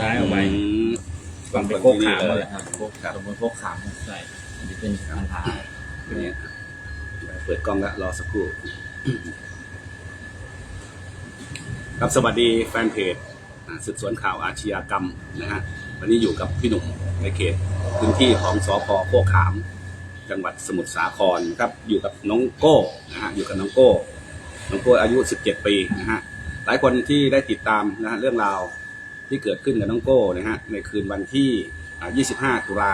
ย้ายออกไปอืมฝั่งเป็นโคกขามหมดเลยครับโคกครับตำบลโคกขามใช่อันนี้เป็นปัญหาเนี่ยเปิดกล้องแล้วรอสักครู่ ครับสวัสดีแฟนเพจอ่าสืบสวนข่าวอาชญากรรมนะฮะวันนี้อยู่กับพี่หนุ่มในเขตพื้นที่ของสพโคกขาม จังหวัดสมุทรสาครนะครับ อยู่กับน้องโก้นะฮะอยู่กับน้องโก้ น้องโก้อายุ 17 ปีนะฮะหลายคนที่ได้ติดตามนะฮะเรื่องราว ที่เกิดขึ้นกับน้องโก้นะฮะในคืนวันที่อ่า25 ตุลา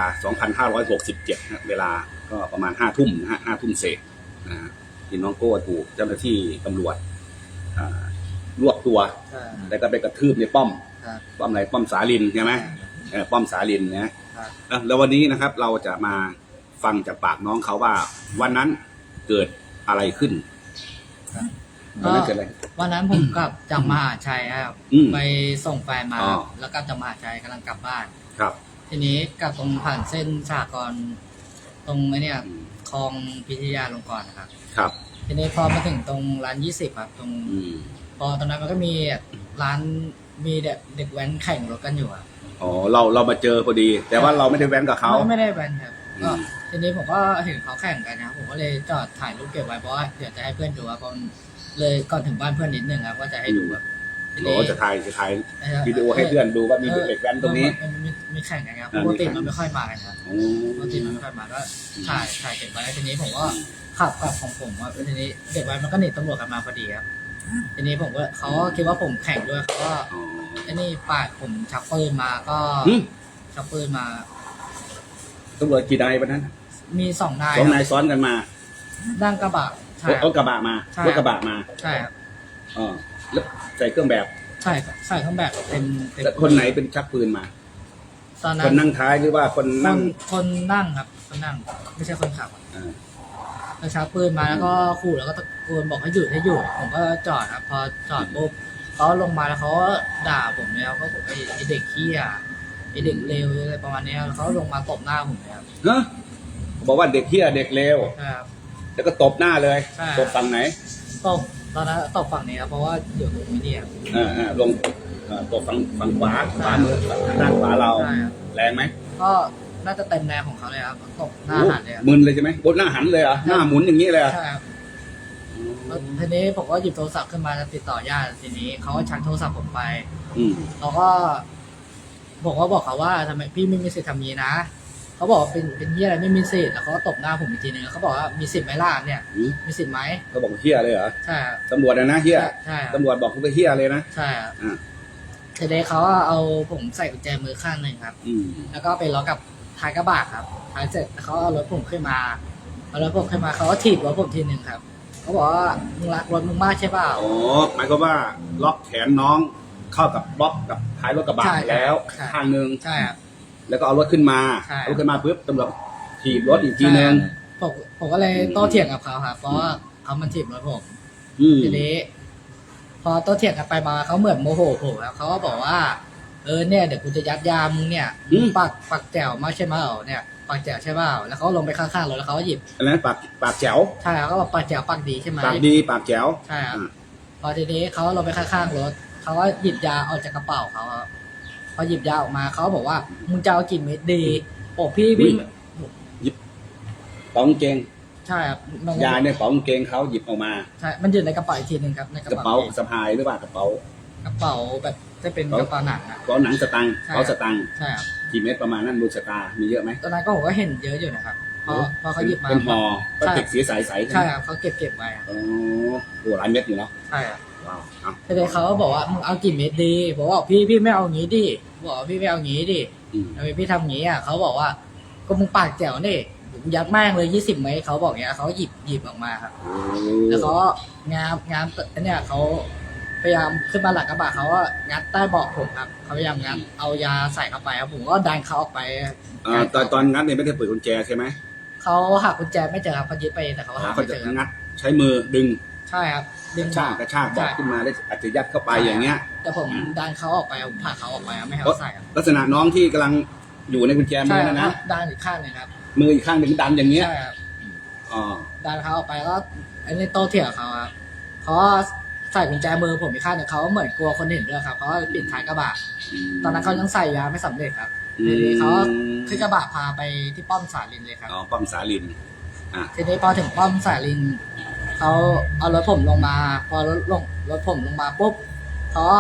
2567นะฮะเวลาก็ประมาณ 5 ทุ่มนะฮะ5ทุ่มเศษนะฮะที่น้องโก้ถูกเจ้าหน้าที่ตำรวจอ่ารวบตัวใช่แล้วก็ไปกระทืบในป้อมครับป้อมอะไรป้อมสาลินใช่ไหมเออป้อมสาลินนะครับเออแล้ววันนี้นะครับเราจะมาฟังจากปากน้องเขาว่า วันนั้นเกิดอะไรขึ้น วันนั้นเกิดอะไร วันนั้นผมกลับจากมหาชัยครับอืมไปส่งแฟนมาอ๋อ แล้วกลับจากมหาชัยกำลังกลับบ้าน ครับ ทีนี้กลับตรงผ่านเส้นสากรณ์ตรงไอ้เนี่ยอืม คลองพิทยาลงกรณ์นะครับ ครับ ทีนี้พอมาถึงตรงร้านยี่สิบครับตรงอืมพอตรงนั้นมันก็มีร้านมีเด็กเด็กแว้นแข่งรถกันอยู่ครับ อ๋อเราเรามาเจอพอดี แต่ว่าเราไม่ได้แว้นกับเขา ไม่ไม่ได้แว้นครับอืมก็ทีนี้ผมก็เห็นเขาแข่งกันนะครับผมก็เลยจอดถ่ายรูปเก็บไว้เพราะว่าเดี๋ยวจะให้เพื่อนดูครับเพราะ เลยก่อนถึงบ้านเพื่อนนิดนึงครับว่าจะให้ดูครับทีโอ้นี้จะถ่ายจะถ่ายวิดีโอให้เพื่อนดูว่ามีเด็กแว้นตรงนี้เออมีมีแข่งกันครับเออปกติมีแข่งมันไม่ค่อยมากันครับอ๋อปกติมันไม่ค่อยมาก็ถ่ายถ่ายเก็บไว้ทีนี้ผมก็ขับขับของผมว่าทีนี้เด็กไว้มันก็หนีตำรวจกันมาพอดีครับทีนี้ผมก็เขาก็คิดว่าผมแข่งด้วยเขาก็อ๋อไอ้นี่ปาดผมชักปืนมาก็หืมชักปืนมาตำรวจกี่นายวันนั้น มีสองนายสองคนารัยบซ้อนกันมาดังกระบะ ใช่รถครรับถกระบะมาใช่ รถกระบะมาใช่ครับอ๋อแล้วใส่เครื่องแบบใช่ครับใส่เครื่องแบบเต็มเต็มแล้วคนไหนเป็นชักปืนมา ตอนคนั้นนนั่งท้ายหรือว่าคนคนั่งนคนนั่งครับคนนั่งไม่ใช่คนขับครับอ่าแล้วชักปืนมาแล้วก็ขู่แล้วก็ตะโกนบอกให้หยุดให้หยุดผมก็จอดครับพอจอดปุ๊บเขาลงมาแล้วเขาก็ด่าผมเนี่ยเขาบอกไอ้ไอ้เด็กขี้อะไอ้เด็กเลวอะไรประมาณเนี้ยแล้วเขาลงมาตบหน้าผมเนี่ยครับฮะบอกว่าเด็กเที่ยเด็กเลว ใช่ครับ แล้วก็ตบหน้าเลยใช่ ตบฝั่งไหนตบตอนนั้นตบฝั่งนี้ครับเพราะว่าอยู่ตรงนี้เนี่ยอ่าอ่าลงอ่าตบฝั่งฝั่งขวาขวามือฝั่งด้านขวาเรา ใช่ครับ แรงไหมก็น่าจะเต็มแรงของเขาเลยครับตบหน้าหันเลยครับโอ้มึนเลยใช่ไหมบนหน้าหันเลยเหรอะหน้าหมุนอย่างนี้เลยเหรอะใช่ครับแล้วทีนี้ผมก็หยิบโทรศัพท์ขึ้นมาจะติดต่อญาติทีนี้เขาก็ชักโทรศัพท์ผมไปอืมเราก็บอกว่าบอกเขาว่าทำไมพี่ไม่มีสิทธิ์ทำนี้นะ เขาบอกว่าเป็นเป็นที่อะไรไม่มีสิทธิ์แล้วเขาก็ตบหน้าผมอีกทีนึงเขาบอกว่ามีสิทธิ์ไหมล่ะเนี่ยอืมมีสิทธิ์ไหมเขาบอกเที่ยเลยเหรอใช่ครับตำรวจนะนะเที่ยใช่ครับตำรวจบอกเขาไปเที่ยเลยนะใช่ครับอ่าทีนี้เขาก็เอาผมใส่กุญแจมือข้างหนึ่งครับ อืมแล้วก็ไปล็อกกับท้ายกระบะครับท้ายเสร็จเขาเอารถผมขึ้นมาเอารถผมขึ้นมาเขาก็ถีบรถผมทีหนึ่งครับเขาบอกว่ามึงรักรถมึงมากใช่เปล่า อ๋อหมายความว่าล็อกแขนน้องเข้ากับล็อกกับท้ายรถกระบะใช่ครับแล้วใช่ ข้างหนึ่งใช่ครับ แล้วก็เอารถขึ้นมาใช่ เอารถขึ้นมาปุ๊บตำรวจถีบรถอีกทีนึง ผมผมก็เลยโต้เถียงกับเขาครับเพราะว่าเขามันถีบรถผม อืม ทีนี้ พอโต้เถียงกันไปมาเขาเหมือนโมโหผมครับเขาก็บอกว่า เออเนี่ยเดี๋ยวกูจะยัดยามึงเนี่ยมึงปักปักแจวมากใช่ไหมเอเนี่ยปักแจวใช่เปล่าแล้วเขาลงไปข้างๆรถแล้วเขาก็หยิบอันนั้นปากปากแจ๋วใช่ครับเขาบอกปักแจวปักดีใช่ไหมปากดีปากแจ๋วใช่ครับอ่าพอทีนี้เขาลงไปข้างๆรถเขาก็หยิบยาออกจากกระเป๋าเขาครับ พอหยิบยาออกมาเขาบอกว่ามึงจะเอากี่เม็ดดีบอกพี่พี่ ป๋องเกงใช่ครับมันยาเนี่ยป๋องเกงเขาหยิบออกมา ใช่ มันอยู่ในกระเป๋าอีกทีหนึ่งครับ ในกกระระเป๋าเป๋าสะพายหรือเปล่ากระเป๋า กระเป๋าแบบจะเป็นกระเป๋าหนังอะ กระเป๋าหนังสตังค์ใช่เขาสตังค์ใช่ครับ กี่เม็ดประมาณนั้นดูสตาร์มีเยอะไหมตอนนั้นก็ผมก็เห็นเยอะอยู่นะครับพอพอเขาหยิบมา เป็นห่อพลาสใช่ติกสีใสๆใช่ครับเขาเก็บเก็บไว้ครับ อ๋อโหหลายเม็ดอยู่เนาะ ใช่ครับ ว้าวเอาทีนี้เขาก็บอกว่ามึงเอากี่เม็ดดีผมบอกพี่พี่ไม่เอางี้ดิบอกว่าพี่ไม่เอางี้ดิอืมทำไมพี่ทำงี้อะเขาบอกว่าก็มึงปากแจ๋วนี่ยัดแม่งเลยยี่สิบเมตรเขาบอกเงี้ยเขาหยิบหยิบออกมาครับโอ้แล้วเขาก็งามงามอันเนี้ยเขาพยายามขึ้นมาหลังกระบะเขาก็งัดใต้เบาะผมครับเขาพยายามงัดเอายาใส่เข้าไปครับผมก็ดันเขาออกไปอ่าตอนตอนงัดเนี่ยไม่ได้เปิดกุญแจใช่ไหมเขาหักกุญแจไม่เจอครับเขายึดไปแต่เขาอ๋อหาเขาไม่จะเจอครับงัดใช้มือดึงใช่ครับ ดึกงระชากกระชากบอกใช่ขึ้นมาได้อาจจะยัดเข้าไปอย่างเงี้ย แต่ผมดันเขาออกไปผมผลักเขาออกไปครับไม่ให้เขาใส่ครับลักษณะน้องที่กำลังอยู่ในกุญแจมืใช่อครันะบนะดันอีกข้างหนึ่งครับมืออีกข้างหนึ่งดันอย่างเงี้ยใช่ครับอ๋อดันเขาออกไปก็อันนี้โตเถียงกับเขาครับเขาใส่กุญแจมือผมอีกข้างหนึ่งเขาเหมือนกลัวคนเห็นด้วยครับเขาก็ปิดท้ายกระบะตอนนั้นเขายังใส่ยาไม่สำเร็จครับทีนี้เขาขึ้นกระบะพาไปที่ป้อมสาลินเลยครับ อ๋อป้อมสาลินอะทีนี้พอถึงป้อมสาลิน เขาเอารถผมลงมา พอรถลงรถผมลงมาปุ๊บเขาก็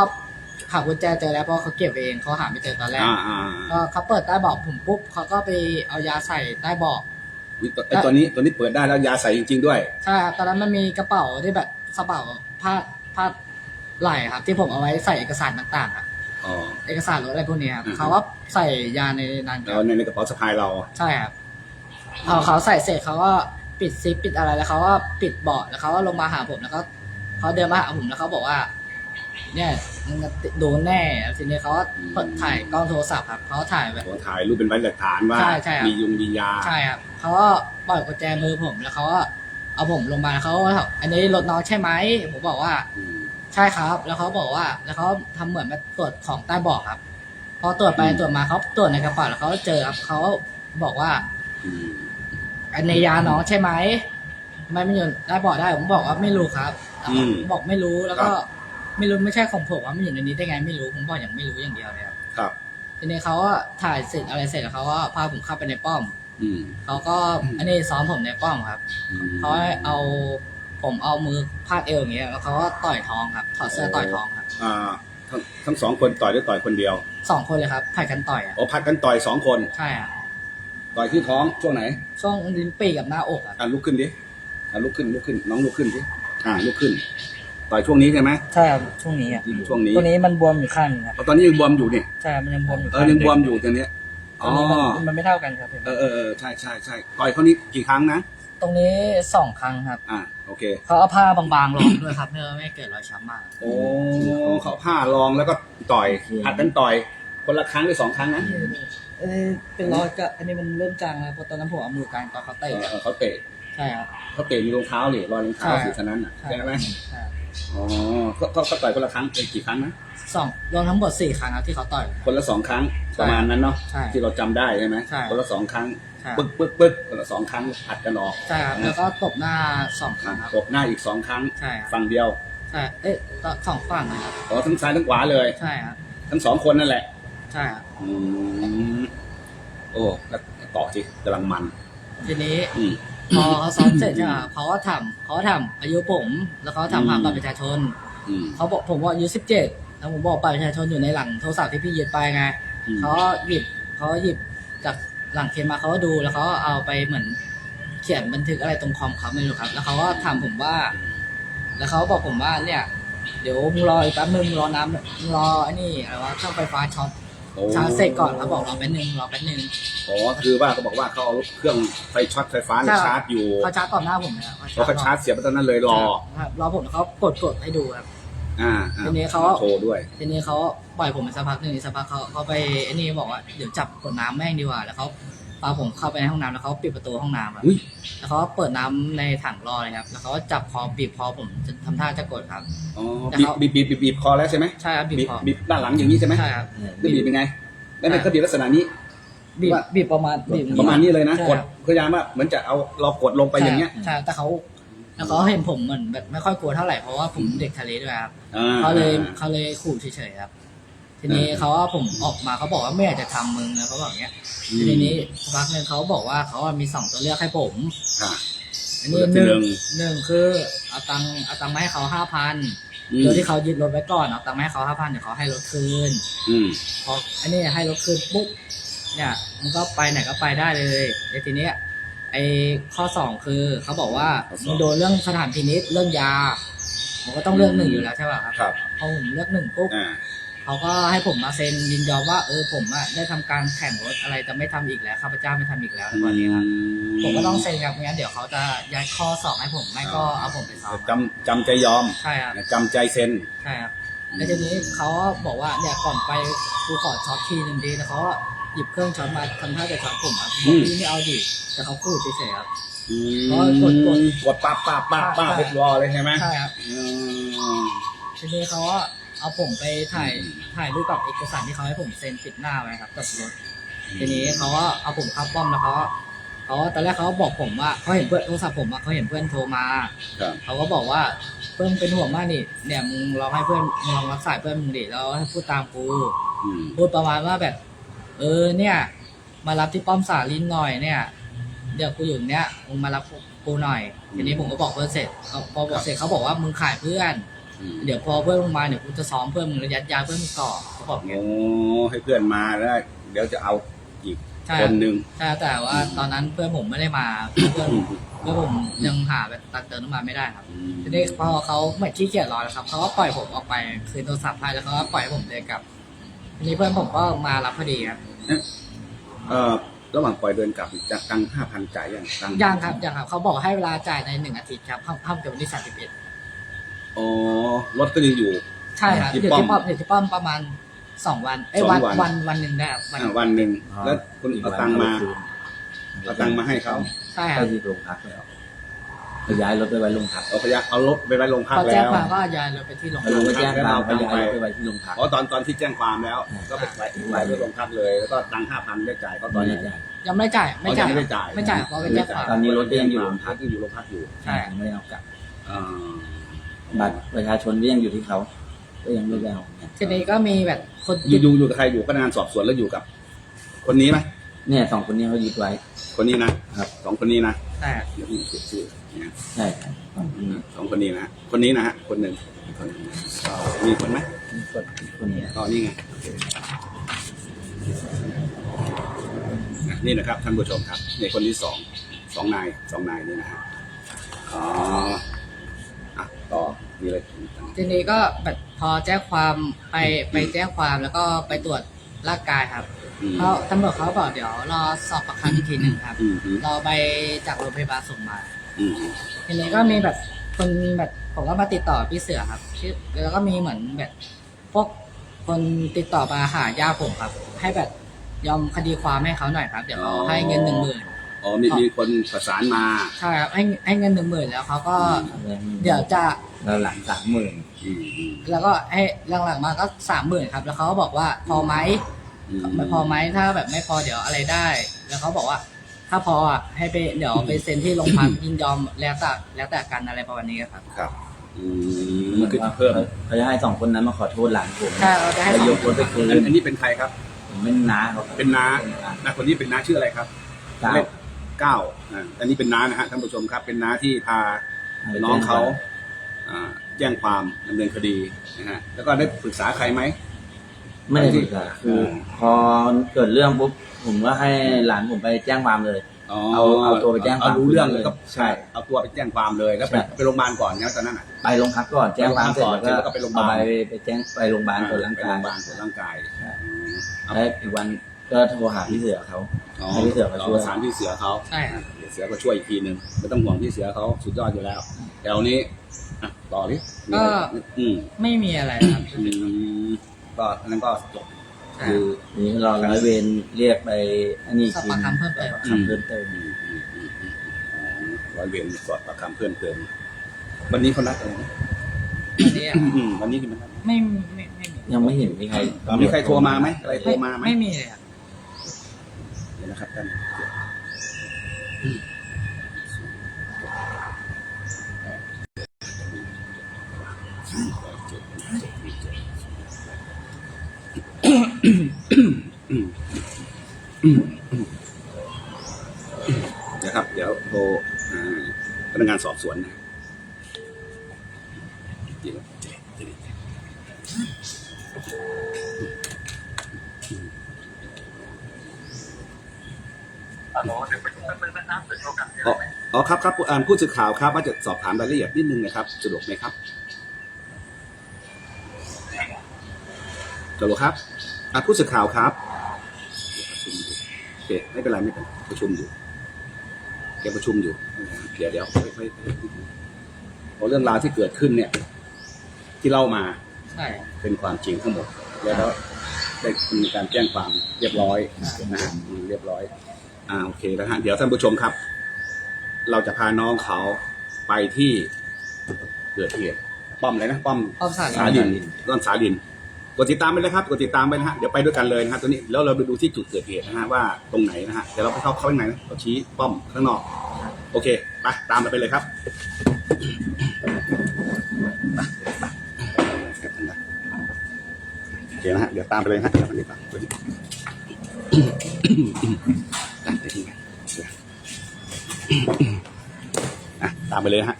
หากุญแจเจอแล้วเพราะเขาเก็บเองเขาหาไม่เจอตอนแรกอ่าอ่าก็เขาเปิดใต้เบาะผมปุ๊บเขาก็ไปเอายาใส่ใต้เบาะอุ๊ยตัวไอตัวนี้ตัวนี้เปิดได้แล้วยาใส่จริง ๆ ด้วย ใช่ครับตอนนั้นมันมีกระเป๋าที่แบบกระเป๋าผ้าผ้าไหล่ครับ ที่ผมเอาไว้ใส่เอกสารต่างๆครับอ๋อ เอกสารหรืออะไรพวกนี้ครับอืม เขาว่าใส่ยาในนั้นคแล้รัวบในในกระเป๋าสะพายเรา ใช่ครับพอเขาใส่เสร็จเขาก็ ปิดซิปปิดอะไรแล้วเขาก็ปิดเบาะแล้วเขาก็ลงมาหาผมแล้วก็เขาเดินมาหาผมแล้วเขาบอกว่า เนี่ยมึงจะโดนแน่ทีนี้เขาก็เปิดถ่ายกล้องโทรศัพท์ครับเขาถ่ายแบบตัวถ่ายรูปเป็นไว้หลักฐานว่าใช่ใช่ครับ มียุงมียาใช่ครับเขาก็ปล่อยกุญแจมือผมแล้วเขาก็เอาผมลงมาแล้วเขาก็ถามอันนี้รถน้องใช่ไหมผมบอกว่า อืม ใช่ครับ แล้วเขาบอกว่า แล้วเขาทำเหมือนมาตรวจของใต้เบาะครับ พอตรวจไปอืม ตรวจมาเขาตรวจในกระเป๋าแล้วเขาเจอครับเขาบอกว่า อืม อันในยาน้องใช่ไหมทำไมไม่อยู่ใต้เบาะได้ผมบอกว่าไม่รู้ครับผมบอกไม่รู้แล้วก็ ไม่รู้ไม่ใช่ของผมว่ามันอยู่ในนี้ได้ไงไม่รู้ผมบอกอย่างไม่รู้อย่างเดียวเลยครับครับ ทีนี้เขาก็ถ่ายเสร็จอะไรเสร็จแล้วเขาก็พาผมเข้าไปในป้อมอืมเขาก็อันนี้ซ้อมผมในป้อมครับ อืมเขาให้เอาผมเอามือพาดเอวอย่างเงี้ยแล้วเขาก็ต่อยท้องครับถอดเสื้อต่อยท้องครับอ่าทั้งทั้งสองคนต่อยหรือต่อยคนเดียวสองคนเลยครับผัดกันต่อยอะโอ้พัดกันต่อยสองคน ใช่ครับ ต่อยที่ท้องช่วงไหนช่วงลิ้นปีกับหน้าอกอะอะลุกขึ้นดิอะลุกขึ้นลุกขึ้นน้องลุกขึ้นดิอ่าลุกขึ้น ต่อยช่วงนี้ใช่ไหมใช่ครับช่วงนี้อะช่วงนี้ตัวนี้มันบวมอยู่ข้างนึงครับเพราะตอนนี้ยังบวมอยู่เนี่ยใช่มันยังบวมอยู่เออยังบวมอยู่ตอนเนี้ยตอ๋รองนี้มันมันไม่เท่ากันครับเห็นไหมเออเออเออใช่ใช่ใช่ต่อยเขานี้กี่ครั้งนะตรงนี้สองครั้งครับอ่าโอเค เขาเอาผ้าบางๆรองด้วยครับเพื่อไม่ให้เกิดรอยช้ำมากโอ้เขาผ้ารองแล้วก็ต่อยโอเคผัดกันต่อย คนละครั้งหรือสองครั้งนะ เออเป็นรอยจะอันนี้มันเริ่มจางแล้วเพราะตอนนั้นผมเอามือกลางตอนเขาเอเตะออะเออเขาเตะใช่ครับ เขาเตะมีรองเท้าหรือรอยรองเท้าใช่สีเท่านั้นอะใช่ใช่ไหมใช่อ๋อเขาเขาเขาต่อยคนละครั้งเป็นกี่ครั้งนะสองรวมทั้งหมดสี่ครั้งครับที่เขาต่อย คนละสองครั้งใช่ประมาณนั้นเนาะใช่ที่เราจำได้ใช่ไหมใช่คนละสองครั้งใช่ปึ๊กปึ๊กปึ๊กคนละสองครั้งผัดกันออกใช่ครับแล้วก็ตบหน้าสองครั้งครับตบหน้าอีกสองครั้งใช่ครับฝั่งเดียวใช่เอ๊ะสองฝั่งเลยครับอ๋อทั้งซ้ายทั้งขวาเลยใช่ครับทั้งสองคนนั่นแหละ ใช่ครับอืมโอ้แล้วต่อสิกำลังมัน ทีนี้อืม พอเขาซ้อมเสร็จใช่ไหมครับเขาก็ถามเขาก็ถามอายุผม แล้วเขาถามหาบัตรประชาชน อืม เขาบอกผมว่าอายุสิบเจ็ดแล้วผมบอกบัตรประชาชนอยู่ในหลังโทรศัพท์ที่พี่ยึดไปไงอืม เขาหยิบเขาหยิบจากหลังเคสมาเขาก็ดูแล้วเขาก็เอาไปเหมือนเขียนบันทึกอะไรตรงคอมเขาไม่รู้ครับ แล้วเขาก็ถามผมว่า แล้วเขาบอกผมว่าเนี่ย เดี๋ยวมึงรออีกแป๊บนึงมึงรอน้ำมึงรอไอ้นี่อะไรวะช่างไฟฟ้าช็อตโอ้ ชาร์จเสร็จก่อนเขาบอกรอแป๊บนึงรอแป๊บนึง อ๋อคือว่าเขาบอกว่าเขาเอาเครื่องไฟช็อตไฟฟ้าเนี่ยใช่ ชาร์จอยู่เขาชาร์จต่อหน้าผมเลยครับแล้วเขาชาร์จเสียบไปตอนนั้นเลยรอครับรอผมแล้วเขากดกดให้ดูครับ อ่าอ่าทีนี้เขา โชว์ด้วย ทีนี้เขาปล่อยผมไปสักพักหนึ่งสักพักเขาเขาไปไอ้นี่บอกว่าเดี๋ยวจับกดน้ำแม่งดีกว่าแล้วเขา พาผมเข้าไปในห้องน้ำแล้วเขาปิดประตูห้องน้ำครับ อุ้ยแล้วเขาเปิดน้ำในถังรอเลยครับ แล้วเขาก็จับคอบีบคอผมจะทำท่าจะกดครับ อ๋อแต่บีบเขาบีบบีบบีบบีบคอแล้วใช่ไหมใช่ครับบีบบีบคอบีบด้านหลังอย่างนี้ใช่ไหมใช่ครับแล้วบีบเป็นไง แล้วมันก็บีบลักษณะนี้ บีบว่า บีบประมาณบีบประมาณนี้เลยนะ ใช่กดครับพยายามว่าเหมือนจะเอาเรากดลงไปอย่างเงี้ยใช่แต่เขาแล้วเขาเห็นผมเหมือนแบบไม่ค่อยกลัวเท่าไหร่เพราะว่าผมเด็กทะเลด้วยครับอ่าเขาเลยเขาเลยขู่เฉยๆครับ ทีนี้เขาว่าผมออกมาเขาบอกว่าไม่อยากจะทำมึงนะเขาบอกอย่างเงี้ยอืม ทีนี้สักพักหนึ่งเขาบอกว่าเขาอะมีสองตัวเลือกให้ผมค่ะอันนี้ตัวหเลือกที่นึ่งหนึ่ง หนึ่งคือเอาตังค์เอาตังค์มาให้เขาห้าพันอืมโดยที่เขายึดรถไว้ก่อนเอาตังค์มาให้เขาห้าพันเดี๋ยวเขาให้รถคืน อืม พออันนี้ให้รถคืนปุ๊บเนี่ยมันก็ไปไหนก็ไปได้เลยแต่ทีเนี้ยไอ้ข้อสองคือเขาบอกว่ามึงโดนเรื่องสถานพินิษเรื่องยาผมก็ต้องเลือกหนึ่งอยู่แล้วใช่ป่ะครับครับ พอผมเลือกหนึ่งปุ๊บอ่า เขาก็ให้ผมมาเซ็นยินยอมว่าเออผมอะได้ทำการแข่งรถอะไรจะไม่ทำอีกแล้วข้าพเจ้าไม่ทำอีกแล้วในวันนี้ครับผมก็ต้องเซ็นครับไม่งั้นเดี๋ยวเขาจะยัดข้อสอบให้ผมไม่ก็เอาผมไปสอบจำจำใจยอมใช่ครับจำใจเซ็น ใช่ครับแล้วทีนี้เขาบอกว่าเนี่ยก่อนไปกูขอช็อตทีหนึ่งดีแล้วเขาก็หยิบเครื่องช็อตมาทำท่าจะช็อตผมครับผมบอกพี่ไม่เอาดิแต่เขาพูดเฉยๆครับอืก็กดกดกดปั๊บปั๊บปั๊บปั๊บใช่ เรียบร้อยเลยใช่ไหมใช่ครับ อืมทีนี้เขาก็ เอาผมไปถ่ายอืมถ่ายรูปกับเอกสารที่เขาให้ผมเซ็นปิดหน้าไว้ครับกับรถทีนี้เขาก็เอาผมเข้าป้อมแล้วเขาเขาตอนแรกเขาก็บอกผมว่าเขาเห็นเพื่อนโทรศัพท์ผมอะเขาเห็นเพื่อนโทรมาครับ เขาก็บอกว่าเพื่อนเป็นห่วงมากนี่เนี่ยมึงลองให้เพื่อนมึงลองรับสายเพื่อนมึงดิแล้วให้พูดตามกูอืมพูดประมาณว่าแบบ เออเนี่ย มารับที่ป้อมสาลินหน่อยเนี่ย เดี๋ยวกูอยู่เนี้ยมึงมารับกูหน่อยทีนี้ผมก็บอกเพื่อนเสร็จเขาพอบอกเสร็จเขาบอกว่ามึงขายเพื่อนอืม เดี๋ยวพอเพื่อนมึงมาเดี๋ยวกูจะซ้อมเพื่อนมึงระยัดยาเพื่อนมึงก่อนเขาบอกโอ้ให้เพื่อนมาแล้ว เดี๋ยวจะเอาอีกใช่ คนหนึ่ง ใช่แต่ว่าตอนนั้นเพื่อนผมไม่ได้มาเพื่อนเพื่อนผมยังหาแบบตัดเติมน้ำมันไม่ได้ครับอืมทีนี้พอเขาเหมือนขี้เกียจรอแล้วครับเขาก็ปล่อยผมออกไปคืนโทรศัพท์ให้แล้วเขาก็ปล่อยให้ผมเดินกลับทีนี้เพื่อนผมก็มารับพอดีครับเอ่อระหว่างปล่อยเดินกลับจะตังห้าพันจ่ายยังตังยังครับยังครับเขาบอกให้เวลาจ่ายในหนึ่งอาทิตย์ครับห้ามห้ามเกินวันที่สามสิบเอ็ด อ๋อรถก็ยังอยู่ ใช่ครับที่อยู่ป้อมที่ป้อมอยู่ที่ป้อมประมาณสองวันเอ้ยสองวัน วันวันวันหนึ่งได้ครับวันอ่าวันหนึ่งแล้วคุณเอาตังค์มาเอาตังค์มาให้เขาใช่คไปรับที่โรงพักแล้วก็ย้ายรถไปไว้โรงพักเอาพยาเอารถไปไว้โรงพักพอแล้แจ้งว ความก็ย้ายเราไปที่โรงแล้วพัลุกงก็แจ้งความเอาไปตังค์ย้ายไปรถไปไว้ที่โรงพักอ๋อตอนตอนที่แจ้งความแล้ว อ่า ก็ไปไว้ไว้ที่โรงพักเลย แล้วก็ตังค์ห้าพันได้จ่ายเขาตตออนนนี้นี้จ่าย ยังไม่จ่ายไม่จ่ายอ๋อยังไม่ได้จ่ายไม่จ่ายเพราะไปแจ้งความ ตอนนี้รถก็ยังอยู่โรงพัก ยังอยู่โรงพักอยู่ใช่ไม่ได้เอากลับ อ่า บัตรประชาชนก็ยังอยู่ที่เขา ก็ยังไม่ได้เอาเนี่ยทีนี้ก็มีแบบคนอยู่อยู่อยู่กับใครอยู่พนักงานสอบสวนแล้วอยู่กับ คนนี้ไหมเนี่ยสองคนนี้เขายึดไว้ คนนี้นะครับ สองคนนี้นะแต่เดี๋ยวผมเขียนชื่อนะใช่ครับสองคนนี้สองคนนี้นะคนนี้นะฮะคนหนึ่งคนหนึ่งก็มีคนไหมนี่ก็คนนี้อ๋อนี่ไงนะนี่นะครับท่านผู้ชมครับในคนที่สองสองนายสองนายนี่นะฮะอ๋ออะต่อ มีอะไรทีนี้ก็แบบพอแจ้งความไปไปแจ้งความแล้วก็ไปตรวจร่างกายครับอืม เขาตำรวจเขาบอกเดี๋ยวรอสอบปากคำอีกทีหนึ่งครับอืมอืม รอไปจากโรงพยาบาลส่งมา อืมทีนี้ก็มีแบบคนแบบผมก็มาติดต่อพี่เสือครับชื่อแล้วก็มีเหมือนแบบพวกคนติดต่อมาหาญาติผมครับ ให้แบบยอมคดีความให้เขาหน่อยครับ เดี๋ยวเขาให้เงินหนึ่งหมื่นอ๋อมีมีคนประสานมา ใช่ครับให้ให้เงินหนึ่งหมื่นแล้วเขาก็ เดี๋ยวจะ แล้วหลังสามหมื่นอืมอืมแล้วก็ให้หลังๆมาก็สามหมื่นครับ แล้วเขาก็บอกว่าพอไหมอืมไม่พอไหมถ้าแบบไม่พอเดี๋ยวอะไรได้ แล้วเขาบอกว่า ถ้าพออะให้ไปเดี๋ยวไปเซ็นที่โรงพักยินยอมแล้วแต่แล้วแต่กันอะไรประมาณนี้ครับครับอืมเหมือนคือว่าเพิ่มเขาจะให้สองคนนั้นมาขอโทษหลานผมถ้าเราจะให้แล้วสองยกรถไปคืนอันอันนี้เป็นใครครับผมเป็นน้าเขาเป็นน้าน้าคนนี้เป็นน้าชื่ออะไรครับเก้าเลขเก้าอ่าอันนี้เป็นน้านะฮะท่านผู้ชมครับ เป็นน้าที่พาน้องเขาอ่า แจ้งความดำเนินคดีนะฮะแล้วก็ได้ปรึกษาใครไหม ไม่ได้ปรึกษาคือพอเกิดเรื่องปุ๊บผมก็ให้หลานผมไปแจ้งความเลยอ๋อเอาเอาตัวไปแจ้งความเอารู้เรื่องเลยก็ใช่เอาตัวไปแจ้งความเลยแล้วไปใช่ ไปโรงพยาบาลก่อนนะตอนนั้นอะ ไปโรงพักก่อนแจ้งความเสร็จไปโรงพักก่อนแล้วก็แล้วก็ไปโรงพยาบาล เอไปไปแจ้งไปโรงพยาบาลตรวจร่างไปกาโรงยพยาบาลตรวจร่างกายใช่อืมเอาแล้วอีกวันก็โทรหาพี่เสือเขา อ๋อให้พี่เสือมาช่วยประสานพี่เสือเขาใช่ครับ เดี๋ยวเสือก็ช่วยอีกทีหนึ่งไม่ต้องห่วงพี่เสือเขาสุดยอดอยู่แล้วแถวนี้ อะต่อดิมีอะไรอืมไม่มีอะไรครับอืมก็อันนั้นก็จบ ใช่ คือนี่รอร้อยเวรเรียกไปอันนี้อีกสอบทีปากคำเพิ่มเติมคำเพิ่มเติมอืมอืมอืมอืมอ๋อร้อยเวรสอบปากคำเพิ่มเติมวันนี้เขานัดอะไรนะอันนี้อะอืมวันนี้คือมันนัดไม่ไม่ไม่มียังไม่เห็นมีใคร มีใครโทรมาไหมอะไรโทรไม่มาไหมไม่มีเลยครับ เดี๋ยวนะครับท่าน เดี๋ยวครับ เดี๋ยวโทรอ่าพนักงานสอบสวนนะเดี๋ยวอ๋ออ๋อครับครับอ่านผู้สื่อข่าวครับ ว่าจะสอบถามรายละเอียดนิดนึงนะครับสะดวกไหมครับสะดวกครับ อ่าผู้สื่อข่าวครับโอเคไม่เป็นไรไม่เป็นไรประชุมอยู่แกประชุมอยู่เดี๋ยวเดี๋ยวค่อยๆเพราะเรื่องราวที่เกิดขึ้นเนี่ย ที่เล่ามาใช่เป็นความจริงทั้งหมด แล้วก็ได้มีการแจ้งความเรียบร้อยนะฮะอืมเรียบร้อย อ่าโอเคนะฮะเดี๋ยวท่านผู้ชมครับ เราจะพาน้องเขาไปที่เกิดเหตุป้อมอะไรนะป้อมป้อมสาสาลีลินต้นสาลิน กดติดตามไปเลยครับกดติดตามไปนะฮะเดี๋ยวไปด้วยกันเลยนะฮะตัวนี้แล้วเราไปดูที่จุดเกิดเหตุนะฮะว่าตรงไหนนะฮะเดี๋ยวเราไปเข้าเข้าข้างในนะเราชี้ป้อมข้างนอก โอเคไปตามเราไปเลยครับโอเคนะฮะเดี๋ยวตามไปเลยนะฮะเดี๋ยวมันดีกว่าตามไปที่ไหนตามไปเลยฮะ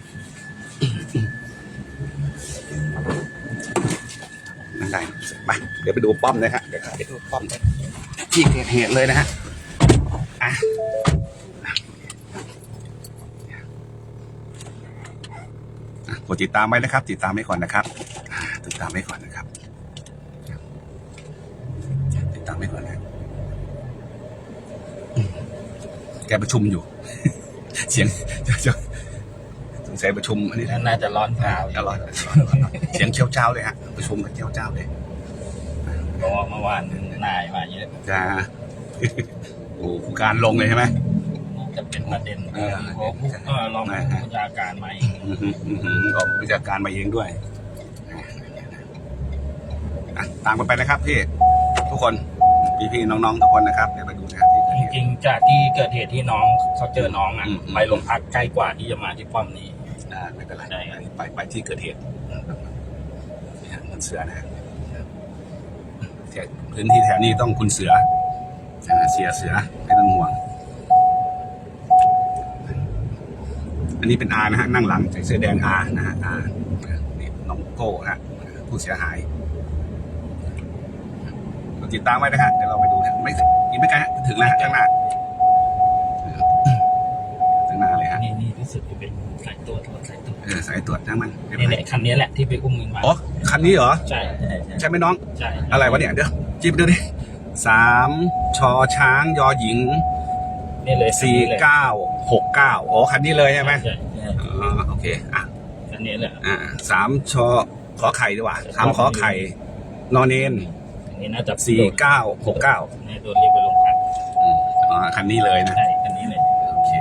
ได้ไปเดี๋ยวไปดูป้อมเลยฮะเดี๋ยวไปดูป้อมที่เกิดเหตุเลยนะฮะอะอะกดติดตามไว้นะครับ ติดตามไว้ก่อนนะครับอ่าติดตามไว้ก่อนนะครับ ติดตามไว้ก่อนนะอืมแกประชุมอยู่ เสียงเจ้าเจ้าสงสัยประชุมอันนี้นะน่าจะร้อนเผาอร่อยเสียงเชี่ยวเจ้าเลยฮะประชุมกันเชี่ยวเจ้าเลย เพราะว่าเมื่อวานนายมาเยอะจะโอ้ผู้การลงเลยใช่ไหมจะเป็นประเด็นเออเพราะผู้เอ่อรองผู้บัญชาการมาอีกอือหืออือหือออกวิชาการมาเองด้วยอะตามกันไปนะครับพี่ทุกคนพี่พี่ๆน้องๆทุกคนนะครับเดี๋ยวไปดูนะครับที่เกิดจเหตุ ริงๆจากที่เกิดเหตุที่น้องเขาเจอน้องอะอืม ไปโรงพักใกล้กว่าที่จะมาที่ป้อมนี้ อ่าไม่เป็นไรได้ครับ ไปไปที่เกิดเหตุนี่ฮะมันเสือนะฮะแถว พื้นที่แถวนี้ต้องคุณเสืออ่าเสียเสือไม่ต้องห่วง อันนี้เป็นอานะฮะนั่งหลังใส่เสื้อแดงอานะฮะอานี่น้องโก้นะฮะผู้เสียหายกดติดตามไว้นะฮะเดี๋ยวเราไปดูนะไม่ถึงอีกไม่ไกลฮะถึงแล้วฮะข้างหน้าถึงหน้าเลยฮะนี่นี่รู้สึกจะเป็นสายตรวจรถสายตรวจเออสายตรวจทั้งมันไม่เป็นี่นแหไรละคันนี้แหละที่ไปอุ้มเงินมาอ๋อ คันนี้เหรอใช่ใช่ใช่ ใช่ไหมน้อง ใช่ อะไรวะเนี่ยเดี๋ยวจีบดูดิสามชอช้างยอหญิงนี่เลยสี่เก้าหกเก้าอ๋อคันนี้เลยใช่ไหมใช่ใช่อ๋อโอเคอะคันนี้แหละอ่าสามชอขอไข่ดีกว่าสามขอไข่ นอนเนนอันนี้น่าจะสี่เก้าหกเก้านี่โดนเรียกไปโรงพักอ๋อคันนี้เลยนะใช่คันนี้เลยโอเค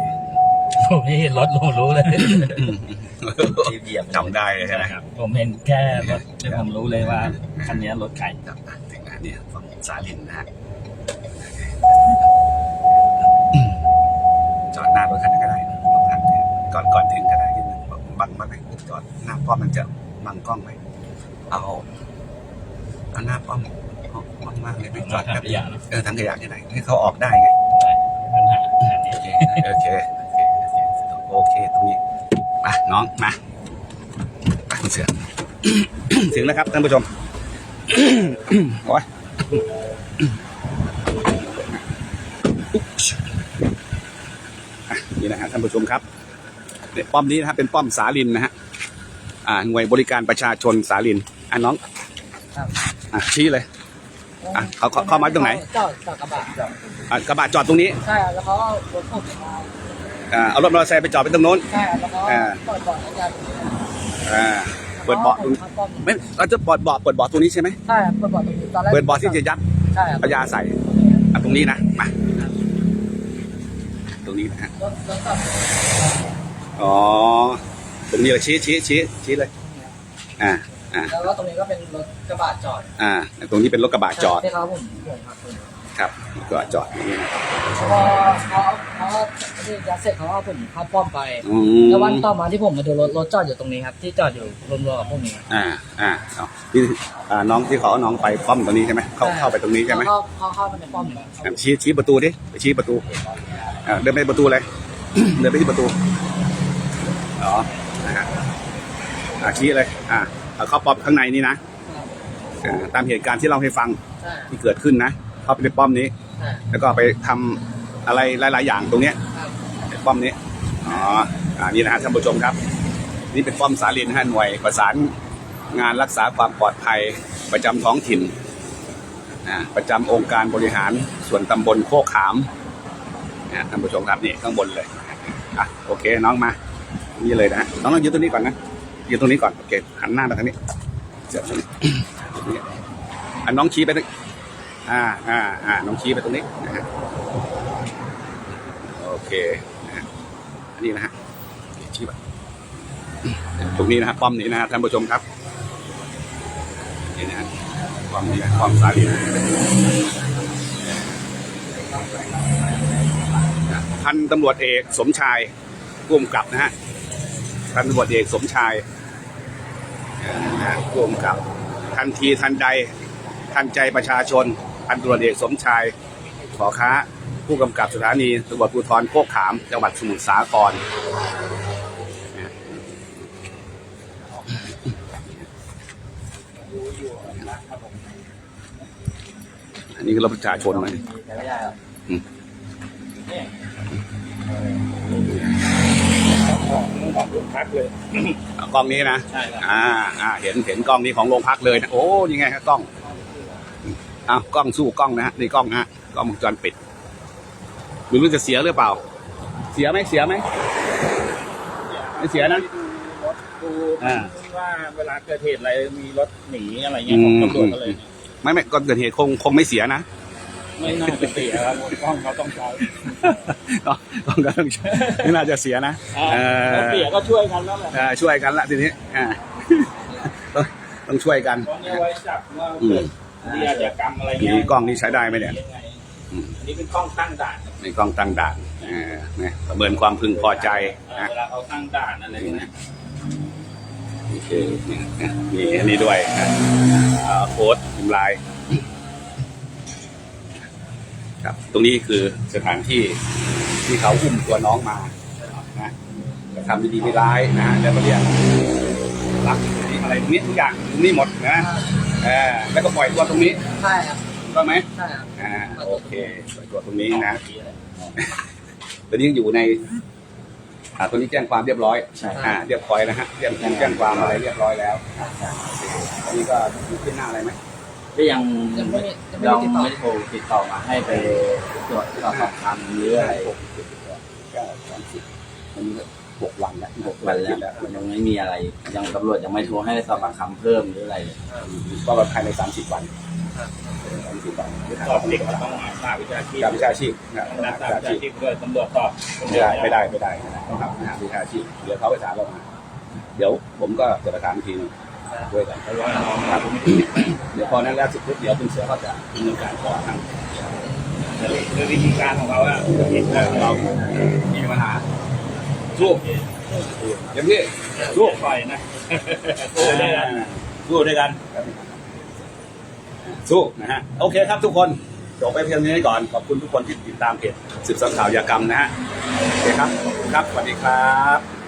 ผมไม่เห็นรถผมรู้เลย ที่เหยียบจำได้เลยใช่ไหมครับผมเห็นแค่รถที่ผมรู้เลยว่าคันนี้รถใครจำได้ถึงอันเนี้ยฝั่งสาลินนะฮะจอดหน้ารถคันนั้นก็ได้นะรถคันนี้ก่อนก่อนถึงก็ได้นิดนึงบังบังไหมจอดหน้าป้อมมันจะบังกล้องไหมเอาเอาหน้าป้อมเอาป้อมมากเลยไม่จอดถังแบบขยะเนอะเออทางขยะที่ไหนให้เขาออกได้ไงใช่ปัญหาคันนี้โอเคโอเค มาน้องมาไปคุณเสือถึงแล้วครับท่านผู้ชมโอ้ยอะนี่นะฮะท่านผู้ชมครับเนี่ยป้อมนี้นะครับเป็นป้อมสาลินนะฮะอ่าหน่วยบริการประชาชนสาลินอะน้องครับอะชี้เลยอะเขาเขาเข้ามาตรงไหนจอดจอดกระบะอะกระบะจอดตรงนี้ ใช่ครับแล้วเขาเอารถผมมา อ่าเอารถมอเตอร์ไซค์ไปจอดไปตรงโน้น ใช่ครับแล้วเขาอ่า เปิดเบาะให้กันอ่าเปิดเบาะตรงแล้วก็ผมไม่เราจะเปิดเบาะเปิดเบาะตรงนี้ใช่ไหมใช่ครับเปิดเบาะตรงนี้ตอนแรกเปิดเบาะที่จะยัดใช่ครับเอายาใส่อะตรงนี้นะมาตรงนี้นะฮะรถรถกับอ๋อตรงนี้เลยชี้ชี้ชี้ชี้เลยอ่าอ่าแล้วก็ตรงนี้ก็เป็นรถกระบะจอดอ่าตรงนี้เป็นรถกระบะจอดที่เขาผมผมขับผมครับ รถกระบะจอดนี่นะพอเขาเขาที่ยัดเสร็จเขาเอาผมเข้าป้อมไปอืมแล้ววันต่อมาที่ผมมาดูรถรถจอดอยู่ตรงนี้ครับ ที่จอดอยู่รวมๆกับพวกนี้ครับอ่าอ่าเอานี่อ่าน้องที่ขอน้องไปป้อมตรงนี้ใช่ไหมเข้าเข้าไปตรงนี้ใช่ไหมเขาเขาเข้ามาในป้อมเลยอะชี้ชี้ประตูดิไปชี้ประตูอ่าเดินไปประตูเลย เดินไปที่ประตูอ๋อนะฮะอ่าชี้เลยอ่าเอาเข้าป้อมข้างในนี่นะอ่าตามเหตุการณ์ที่เราให้ฟังใช่ ที่เกิดขึ้นนะ เข้าไปในป้อมนี้ แล้วก็ไปทำอะไรหลาย ๆ อย่างตรงเนี้ยในป้อมนี้อ๋ออ่านี่นะฮะท่านผู้ชมครับ นี่เป็นป้อมสาลินนะฮะหน่วยประสานงานรักษาความปลอดภัยประจำท้องถิ่นประจำองค์การบริหารส่วนตำบลโคกขามนะท่านผู้ชมครับนี่ข้างบนเลยอะโอเคน้องมา นี่เลยนะน้องต้องยืนตรงนี้ก่อนนะยืนตรงนี้ก่อนโอเคหันหน้ามาทางนี้เสียบตรงนี้อันน้องชี้ไป อ่าอ่าอ่าน้องชี้ไปตรงนี้นะฮะโอเคนะฮะอันนี้นะฮะชี้ไปตรงนี้นะฮะป้อมนี้นะฮะท่านผู้ชมครับนี่นะฮะป้อมนี้นะป้อมสาลีพันตำรวจเอกสมชายร่วมกับนะฮะพันตำรวจเอกสมชายนะฮะร่วมกับทันทีทันใดทันใจประชาชน พันตำรวจเอกสมชายขอค้า ผู้กำกับสถานีตำรวจภูธรโคกขาม จังหวัดสมุทรสาครอันนี้คือรถประชาชนไหมใช้ไม่ได้หรอกเอากล้องนี้นะ ใช่ครับอ่า อ่า เห็น เห็นกล้องนี้ของโรงพักเลยนะ โอ้ยังไงครับกล้อง อ้าวกล้องสู้กล้องนะฮะนี่กล้องนะฮะกล้องวงจรปิดไม่รู้จะเสียหรือเปล่า เสียไหมเสียไหมไม่เสียนะดูอ่าว่าเวลาเกิดเหตุอะไรมีรถหนีอะไรเงี้ยของตำรวจก็เลยไม่ไม่ก่อนเกิดเหตุคงคงไม่เสียนะไม่น่าจะเสียครับกล้องเขาต้องใช้กล้องกล้องก็ต้องไม่น่าจะเสียนะเออถ้าเสียก็ช่วยกันแล้วแหละเออช่วยกันละทีนี้อ่าต้องต้องช่วยกันกล้องนี้ไว้จับว่า เกิดมีอาชญากรรมอะไรทีเงี้ยนี้กล้องนี้ใช้ได้ไหมเนี่ยยังไงอันนี้เป็นกล้องตั้งด่านในกล้องตั้งด่านเออเนี่ยประเมินความพึงพอใจเอ่อนะเวลาเขาตั้งด่านอะไรเงี้ยโอเคนี่อันนี้ด้วยนะอ่าโค้ดพิมพ์ลายครับ ตรงนี้คือสถานที่ที่เขาอุ้มตัวน้องมานะจะทำดีๆไม่ร้ายนะแล้วก็เรียกรักอะไรตรงนี้ทุกอย่างตรงนี้หมดนะเออแล้วก็ปล่อยตัวตรงนี้ใช่ครับถูกต้องไหมใช่ครับอ่าโอเคปล่อยตัวตรงนี้นะตอนนี้อยู่ในอ่าตัวนี้แจ้งความเรียบร้อยใช่อ่าเรียบร้อยนะฮะแจ้งแจ้งความอะไรเรียบร้อยแล้วอันนี้ก็มีขึ้นหน้าอะไรไหมก็ยังยังไม่ได้ยังไม่เราได้ติดต่อไม่ได้โทรติดต่อมาให้ไปตรวจสอบปากคำหรืออะไรหกเจ็ดแปดเก้าสามสิบอันนี้ก็ หกวันแล้วหกวันแล้วมันยังไม่มีอะไร ยังตำรวจยังไม่โทรให้สอบปากคำเพิ่มหรืออะไรเลยก็ภายในสามสิบวันสามสิบวันสอบเด็กก็ต้องมาสาวิชาชีพการวิชาชีพนะนักวิสาชาวิชีชาพชีพด้วยตำรวจสอบไม่ได้ไม่ได้ไม่ได้ไม่ได้ต้องทำหาวิชาชีพเดี๋ยวเขาไปถามเรามา เดี๋ยวผมก็จะไปถามอีกทีหนึงด้วยกันเพราะว่าน้องครับเดี๋ยวพอนั้นแล้วเสร็จปุ๊บเดี๋ยวคุณเสือเขาจะดำเนินการก่อนทางคือวิธีการของเราอะผิดนะเรามีปัญหา สู้เต็มที่สู้ปล่อยนะสู้ด้วยกันสู้ด้วยกัน สู้นะฮะโอเคครับทุกคนจบไปเพียงนี้ก่อนขอบคุณทุกคนที่ติดตามเพจสืบสวนข่าวยากรรมนะฮะโอเคครับขอบคุณครับสวัสดีครับ